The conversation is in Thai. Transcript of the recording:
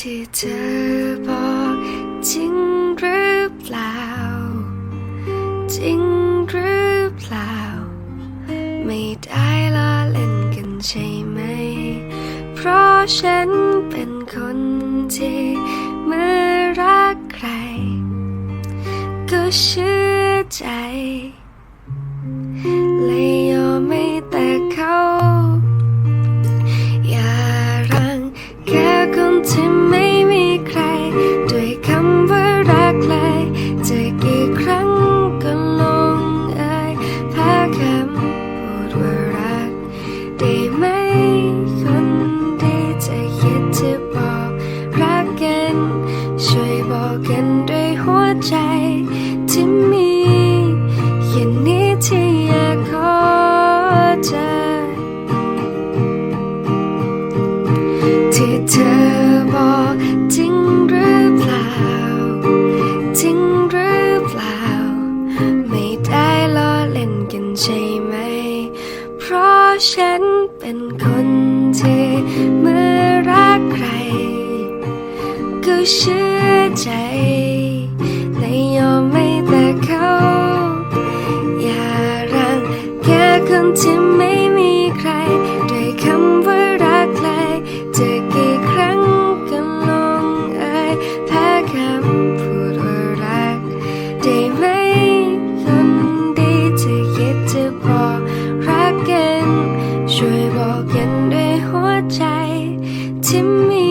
ที่เธอบอกจริงหรือเปล่า จริงหรือเปล่า ไม่ได้ล้อเล่นกันใช่ไหม เพราะฉันเป็นคนที่เมื่อรักใคร ก็เชื่อใจ ได้ไหมคนดีจะคิดจะบอกรักกัน ช่วยบอกกันด้วยหัวใจที่มีอย่นี้ที่อยากขอเธอที่เธอบอกจริงหรือเปล่า จริงหรือเปล่า ไม่ได้ล้อเล่นกันใช่ะฉันเป็นคนที่เมื่อรักใคร ก็เชื่อใจ ด้วยหัวใจที่มี